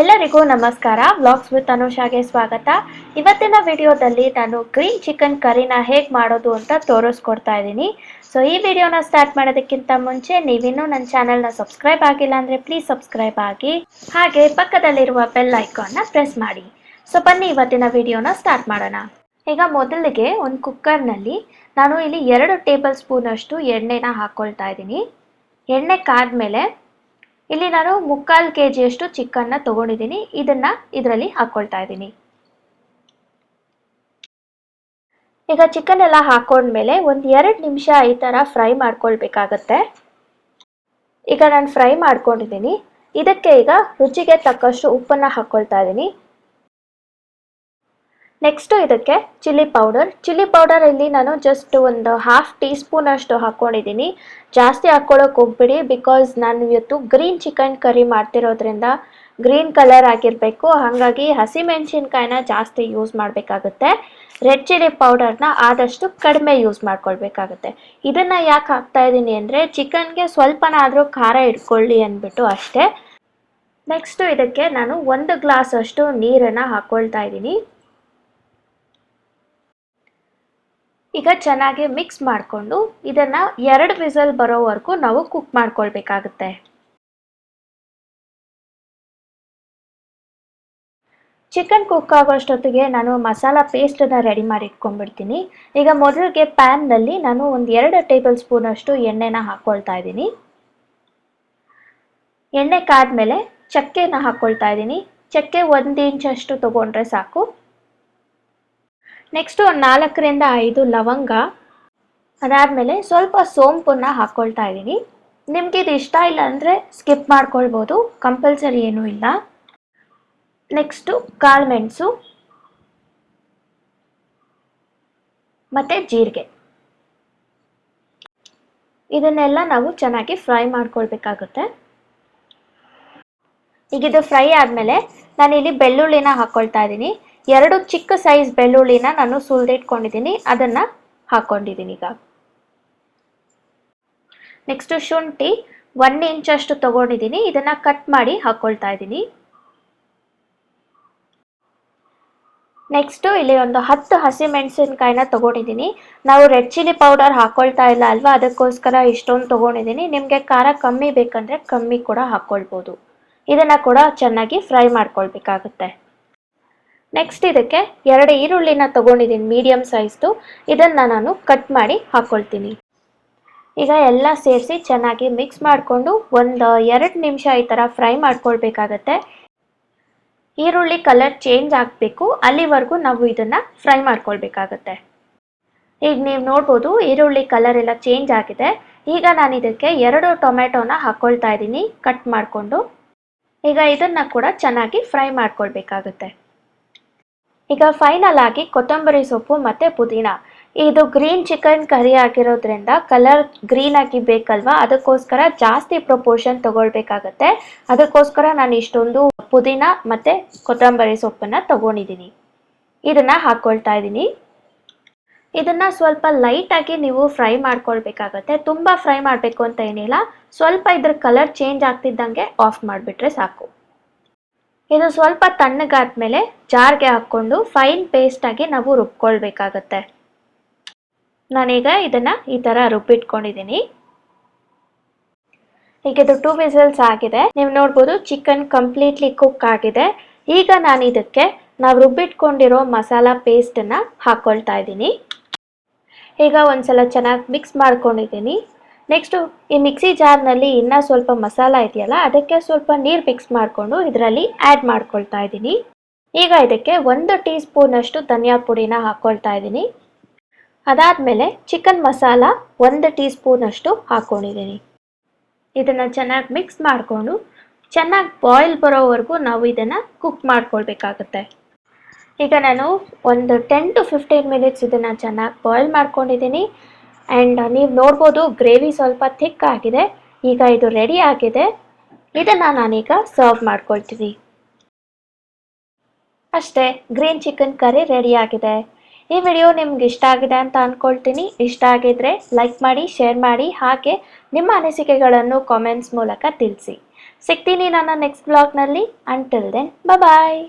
ಎಲ್ಲರಿಗೂ ನಮಸ್ಕಾರ. Vlogs with ಅನುಷಾಗೆ ಸ್ವಾಗತ. ಇವತ್ತಿನ ವಿಡಿಯೋದಲ್ಲಿ ನಾನು ಗ್ರೀನ್ ಚಿಕನ್ ಕರಿನ ಹೇಗೆ ಮಾಡೋದು ಅಂತ ತೋರಿಸ್ಕೊಡ್ತಾ ಇದ್ದೀನಿ. ಸೊ ಈ ವಿಡಿಯೋನ ಸ್ಟಾರ್ಟ್ ಮಾಡೋದಕ್ಕಿಂತ ಮುಂಚೆ ನೀವಿನ್ನೂ ನನ್ನ ಚಾನಲ್ನ ಸಬ್ಸ್ಕ್ರೈಬ್ ಆಗಿಲ್ಲ ಅಂದರೆ ಪ್ಲೀಸ್ ಸಬ್ಸ್ಕ್ರೈಬ್ ಆಗಿ, ಹಾಗೆ ಪಕ್ಕದಲ್ಲಿರುವ ಬೆಲ್ ಐಕಾನ್ನ ಪ್ರೆಸ್ ಮಾಡಿ. ಸೊ ಬನ್ನಿ ಇವತ್ತಿನ ವಿಡಿಯೋನ ಸ್ಟಾರ್ಟ್ ಮಾಡೋಣ. ಈಗ ಮೊದಲಿಗೆ ಒಂದು ಕುಕ್ಕರ್ನಲ್ಲಿ ನಾನು ಇಲ್ಲಿ ಎರಡು ಟೇಬಲ್ ಸ್ಪೂನಷ್ಟು ಎಣ್ಣೆನ ಹಾಕ್ಕೊಳ್ತಾ ಇದ್ದೀನಿ. ಎಣ್ಣೆ ಕಾದ್ಮೇಲೆ ಇಲ್ಲಿ ನಾನು ಮುಕ್ಕಾಲು ಕೆ ಜಿಯಷ್ಟು ಚಿಕನ್ನ ತಗೊಂಡಿದ್ದೀನಿ. ಇದನ್ನ ಇದರಲ್ಲಿ ಹಾಕ್ಕೊಳ್ತಾ ಇದ್ದೀನಿ. ಈಗ ಚಿಕನ್ ಎಲ್ಲ ಹಾಕೊಂಡ್ಮೇಲೆ ಒಂದು ಎರಡು ನಿಮಿಷ ಈ ಥರ ಫ್ರೈ ಮಾಡ್ಕೊಳ್ಬೇಕಾಗತ್ತೆ. ಈಗ ನಾನು ಫ್ರೈ ಮಾಡ್ಕೊಂಡಿದ್ದೀನಿ. ಇದಕ್ಕೆ ಈಗ ರುಚಿಗೆ ತಕ್ಕಷ್ಟು ಉಪ್ಪನ್ನು ಹಾಕ್ಕೊಳ್ತಾ ಇದ್ದೀನಿ. ನೆಕ್ಸ್ಟು ಇದಕ್ಕೆ ಚಿಲ್ಲಿ ಪೌಡರ್ ಚಿಲ್ಲಿ ಪೌಡರ್ ಇಲ್ಲಿ ನಾನು ಜಸ್ಟ್ ಒಂದು ಹಾಫ್ ಟೀ ಸ್ಪೂನ್ ಅಷ್ಟು ಹಾಕ್ಕೊಂಡಿದ್ದೀನಿ ಜಾಸ್ತಿ ಹಾಕ್ಕೊಳ್ಳೋಕೆ ಹೋಗ್ಬಿಡಿ ಬಿಕಾಸ್ ನಾನು ಇವತ್ತು ಗ್ರೀನ್ ಚಿಕನ್ ಕರಿ ಮಾಡ್ತಿರೋದ್ರಿಂದ ಗ್ರೀನ್ ಕಲರ್ ಆಗಿರಬೇಕು. ಹಾಗಾಗಿ ಹಸಿಮೆಣಸಿನ್ಕಾಯಿನ ಜಾಸ್ತಿ ಯೂಸ್ ಮಾಡಬೇಕಾಗುತ್ತೆ. ರೆಡ್ ಚಿಲ್ಲಿ ಪೌಡರ್ನ ಆದಷ್ಟು ಕಡಿಮೆ ಯೂಸ್ ಮಾಡ್ಕೊಳ್ಬೇಕಾಗುತ್ತೆ. ಇದನ್ನು ಯಾಕೆ ಹಾಕ್ತಾ ಇದ್ದೀನಿ ಅಂದರೆ ಚಿಕನ್ಗೆ ಸ್ವಲ್ಪನಾದರೂ ಖಾರ ಇಟ್ಕೊಳ್ಳಿ ಅಂದ್ಬಿಟ್ಟು ಅಷ್ಟೇ. ನೆಕ್ಸ್ಟು ಇದಕ್ಕೆ ನಾನು ಒಂದು ಗ್ಲಾಸ್ ಅಷ್ಟು ನೀರನ್ನು ಹಾಕ್ಕೊಳ್ತಾ ಇದ್ದೀನಿ. ಈಗ ಚೆನ್ನಾಗಿ ಮಿಕ್ಸ್ ಮಾಡಿಕೊಂಡು ಇದನ್ನು ಎರಡು ವಿಸಲ್ ಬರೋವರೆಗೂ ನಾವು ಕುಕ್ ಮಾಡ್ಕೊಳ್ಬೇಕಾಗುತ್ತೆ. ಚಿಕನ್ ಕುಕ್ ಆಗೋಷ್ಟೊತ್ತಿಗೆ ನಾನು ಮಸಾಲ ಪೇಸ್ಟನ್ನು ರೆಡಿ ಮಾಡಿ ಇಟ್ಕೊಂಡ್ಬಿಡ್ತೀನಿ. ಈಗ ಮೊದಲಿಗೆ ಪ್ಯಾನ್ನಲ್ಲಿ ನಾನು ಒಂದು ಎರಡು ಟೇಬಲ್ ಸ್ಪೂನಷ್ಟು ಎಣ್ಣೆನ ಹಾಕ್ಕೊಳ್ತಾ ಇದ್ದೀನಿ. ಎಣ್ಣೆ ಕಾದ್ಮೇಲೆ ಚಕ್ಕೆನ ಹಾಕ್ಕೊಳ್ತಾ ಇದ್ದೀನಿ. ಚಕ್ಕೆ ಒಂದು ಇಂಚಷ್ಟು ತೊಗೊಂಡ್ರೆ ಸಾಕು. ನೆಕ್ಸ್ಟು ನಾಲ್ಕರಿಂದ ಐದು ಲವಂಗ. ಅದಾದಮೇಲೆ ಸ್ವಲ್ಪ ಸೋಂಪನ್ನು ಹಾಕ್ಕೊಳ್ತಾ ಇದ್ದೀನಿ ನಿಮಗೆ ಇದು ಇಷ್ಟ ಇಲ್ಲ ಅಂದರೆ ಸ್ಕಿಪ್ ಮಾಡ್ಕೊಳ್ಬೋದು. ಕಂಪಲ್ಸರಿ ಏನೂ ಇಲ್ಲ. ನೆಕ್ಸ್ಟು ಕಾಳುಮೆಣಸು ಮತ್ತು ಜೀರಿಗೆ. ಇದನ್ನೆಲ್ಲ ನಾವು ಚೆನ್ನಾಗಿ ಫ್ರೈ ಮಾಡ್ಕೊಳ್ಬೇಕಾಗುತ್ತೆ. ಈಗ ಇದು ಫ್ರೈ ಆದಮೇಲೆ ನಾನಿಲ್ಲಿ ಬೆಳ್ಳುಳ್ಳಿನ ಹಾಕ್ಕೊಳ್ತಾ ಇದ್ದೀನಿ ಎರಡು ಚಿಕ್ಕ ಸೈಜ್ ಬೆಳ್ಳುಳ್ಳಿನ ನಾನು ಸುಲಿದಿಟ್ಕೊಂಡಿದ್ದೀನಿ, ಅದನ್ನು ಹಾಕ್ಕೊಂಡಿದ್ದೀನಿ ಈಗ. ನೆಕ್ಸ್ಟು ಶುಂಠಿ ಒನ್ ಇಂಚಷ್ಟು ತೊಗೊಂಡಿದ್ದೀನಿ, ಇದನ್ನು ಕಟ್ ಮಾಡಿ ಹಾಕ್ಕೊಳ್ತಾ ಇದ್ದೀನಿ. ನೆಕ್ಸ್ಟು ಇಲ್ಲಿ ಒಂದು ಹತ್ತು ಹಸಿಮೆಣಸಿನ್ಕಾಯಿನ ತೊಗೊಂಡಿದ್ದೀನಿ. ನಾವು ರೆಡ್ ಚಿಲ್ಲಿ ಪೌಡರ್ ಹಾಕ್ಕೊಳ್ತಾ ಇಲ್ಲ ಅಲ್ವಾ, ಅದಕ್ಕೋಸ್ಕರ ಇಷ್ಟೊಂದು ತೊಗೊಂಡಿದ್ದೀನಿ. ನಿಮಗೆ ಖಾರ ಕಮ್ಮಿ ಬೇಕಂದರೆ ಕಮ್ಮಿ ಕೂಡ ಹಾಕ್ಕೊಳ್ಬೋದು ಇದನ್ನು ಕೂಡ ಚೆನ್ನಾಗಿ ಫ್ರೈ ಮಾಡ್ಕೊಳ್ಬೇಕಾಗುತ್ತೆ. ನೆಕ್ಸ್ಟ್ ಇದಕ್ಕೆ ಎರಡು ಈರುಳ್ಳಿನ ತೊಗೊಂಡಿದ್ದೀನಿ ಮೀಡಿಯಮ್ ಸೈಜ್ದು ಇದನ್ನು ನಾನು ಕಟ್ ಮಾಡಿ ಹಾಕ್ಕೊಳ್ತೀನಿ ಈಗ ಎಲ್ಲ ಸೇರಿಸಿ ಚೆನ್ನಾಗಿ ಮಿಕ್ಸ್ ಮಾಡಿಕೊಂಡು ಒಂದು ಎರಡು ನಿಮಿಷ ಈ ಥರ ಫ್ರೈ ಮಾಡ್ಕೊಳ್ಬೇಕಾಗತ್ತೆ. ಈರುಳ್ಳಿ ಕಲರ್ ಚೇಂಜ್ ಆಗಬೇಕು. ಅಲ್ಲಿವರೆಗೂ ನಾವು ಇದನ್ನು ಫ್ರೈ ಮಾಡ್ಕೊಳ್ಬೇಕಾಗತ್ತೆ. ಈಗ ನೀವು ನೋಡ್ಬೋದು ಈರುಳ್ಳಿ ಕಲರ್ ಎಲ್ಲ ಚೇಂಜ್ ಆಗಿದೆ. ಈಗ ನಾನು ಇದಕ್ಕೆ ಎರಡು ಟೊಮೆಟೊನ ಹಾಕ್ಕೊಳ್ತಾ ಇದ್ದೀನಿ ಕಟ್ ಮಾಡಿಕೊಂಡು. ಈಗ ಇದನ್ನು ಕೂಡ ಚೆನ್ನಾಗಿ ಫ್ರೈ ಮಾಡ್ಕೊಳ್ಬೇಕಾಗುತ್ತೆ. ಈಗ ಫೈನಲ್ ಆಗಿ ಕೊತ್ತಂಬರಿ ಸೊಪ್ಪು ಮತ್ತು ಪುದೀನ. ಇದು ಗ್ರೀನ್ ಚಿಕನ್ ಕರಿ ಆಗಿರೋದ್ರಿಂದ ಕಲರ್ ಗ್ರೀನ್ ಆಗಿ ಬೇಕಲ್ವಾ? ಅದಕ್ಕೋಸ್ಕರ ಜಾಸ್ತಿ ಪ್ರಪೋರ್ಷನ್ ತಗೊಳ್ಬೇಕಾಗತ್ತೆ. ಅದಕ್ಕೋಸ್ಕರ ನಾನು ಇಷ್ಟೊಂದು ಪುದೀನ ಮತ್ತು ಕೊತ್ತಂಬರಿ ಸೊಪ್ಪನ್ನು ತಗೊಂಡಿದ್ದೀನಿ. ಇದನ್ನು ಹಾಕ್ಕೊಳ್ತಾ ಇದ್ದೀನಿ. ಇದನ್ನು ಸ್ವಲ್ಪ ಲೈಟಾಗಿ ನೀವು ಫ್ರೈ ಮಾಡ್ಕೊಳ್ಬೇಕಾಗತ್ತೆ. ತುಂಬ ಫ್ರೈ ಮಾಡಬೇಕು ಅಂತ ಏನಿಲ್ಲ. ಸ್ವಲ್ಪ ಇದ್ರ ಕಲರ್ ಚೇಂಜ್ ಆಗ್ತಿದ್ದಂಗೆ ಆಫ್ ಮಾಡಿಬಿಟ್ರೆ ಸಾಕು. ಇದು ಸ್ವಲ್ಪ ತಣ್ಣಗಾದ್ಮೇಲೆ ಜಾರ್ಗೆ ಹಾಕ್ಕೊಂಡು ಫೈನ್ ಪೇಸ್ಟಾಗಿ ನಾವು ರುಬ್ಕೊಳ್ಬೇಕಾಗತ್ತೆ. ನಾನೀಗ ಇದನ್ನು ಈ ಥರ ರುಬ್ಬಿಟ್ಕೊಂಡಿದ್ದೀನಿ ಈಗ ಇದು ಟೂ ವಿಸಲ್ಸ್ ಆಗಿದೆ. ನೀವು ನೋಡ್ಬೋದು ಚಿಕನ್ ಕಂಪ್ಲೀಟ್ಲಿ ಕುಕ್ ಆಗಿದೆ. ಈಗ ನಾನು ಇದಕ್ಕೆ ನಾವು ರುಬ್ಬಿಟ್ಕೊಂಡಿರೋ ಮಸಾಲ ಪೇಸ್ಟನ್ನು ಹಾಕ್ಕೊಳ್ತಾ ಇದ್ದೀನಿ ಈಗ ಒಂದ್ಸಲ ಚೆನ್ನಾಗಿ ಮಿಕ್ಸ್ ಮಾಡ್ಕೊಂಡಿದ್ದೀನಿ ನೆಕ್ಸ್ಟು ಈ ಮಿಕ್ಸಿ ಜಾರ್ನಲ್ಲಿ ಇನ್ನೂ ಸ್ವಲ್ಪ ಮಸಾಲ ಇದೆಯಲ್ಲ, ಅದಕ್ಕೆ ಸ್ವಲ್ಪ ನೀರು ಮಿಕ್ಸ್ ಮಾಡಿಕೊಂಡು ಇದರಲ್ಲಿ ಆ್ಯಡ್ ಮಾಡ್ಕೊಳ್ತಾ ಇದ್ದೀನಿ. ಈಗ ಇದಕ್ಕೆ ಒಂದು ಟೀ ಸ್ಪೂನಷ್ಟು ಧನಿಯಾ ಪುಡಿನ ಹಾಕ್ಕೊಳ್ತಾ ಇದ್ದೀನಿ. ಅದಾದಮೇಲೆ ಚಿಕನ್ ಮಸಾಲ ಒಂದು ಟೀ ಸ್ಪೂನಷ್ಟು ಹಾಕ್ಕೊಂಡಿದ್ದೀನಿ ಇದನ್ನು ಚೆನ್ನಾಗಿ ಮಿಕ್ಸ್ ಮಾಡಿಕೊಂಡು, ಚೆನ್ನಾಗಿ ಬಾಯ್ಲ್ ಬರೋವರೆಗೂ ನಾವು ಇದನ್ನು ಕುಕ್ ಮಾಡ್ಕೊಳ್ಬೇಕಾಗತ್ತೆ. ಈಗ ನಾನು ಒಂದು ಟೆನ್ ಟು ಫಿಫ್ಟೀನ್ ಮಿನಿಟ್ಸ್ ಇದನ್ನು ಚೆನ್ನಾಗಿ ಬಾಯ್ಲ್ ಮಾಡ್ಕೊಂಡಿದ್ದೀನಿ. ಆ್ಯಂಡ್ ನೀವು ನೋಡ್ಬೋದು ಗ್ರೇವಿ ಸ್ವಲ್ಪ ಥಿಕ್ ಆಗಿದೆ. ಈಗ ಇದು ರೆಡಿ ಆಗಿದೆ. ಇದನ್ನು ನಾನೀಗ ಸರ್ವ್ ಮಾಡ್ಕೊಳ್ತೀನಿ. ಅಷ್ಟೇ ಗ್ರೀನ್ ಚಿಕನ್ ಕರಿ ರೆಡಿ ಆಗಿದೆ. ಈ ವಿಡಿಯೋ ನಿಮ್ಗೆ ಇಷ್ಟ ಆಗಿದೆ ಅಂತ ಅಂದ್ಕೊಳ್ತೀನಿ ಇಷ್ಟ ಆಗಿದ್ರೆ ಲೈಕ್ ಮಾಡಿ ಶೇರ್ ಮಾಡಿ, ಹಾಗೆ ನಿಮ್ಮ ಅನಿಸಿಕೆಗಳನ್ನು ಕಾಮೆಂಟ್ಸ್ ಮೂಲಕ ತಿಳಿಸಿ. ಸಿಗ್ತೀನಿ ನನ್ನ ನೆಕ್ಸ್ಟ್ ಬ್ಲಾಗ್ನಲ್ಲಿ ಅಂಟಿಲ್ ದೆನ್ ಬಾಯ್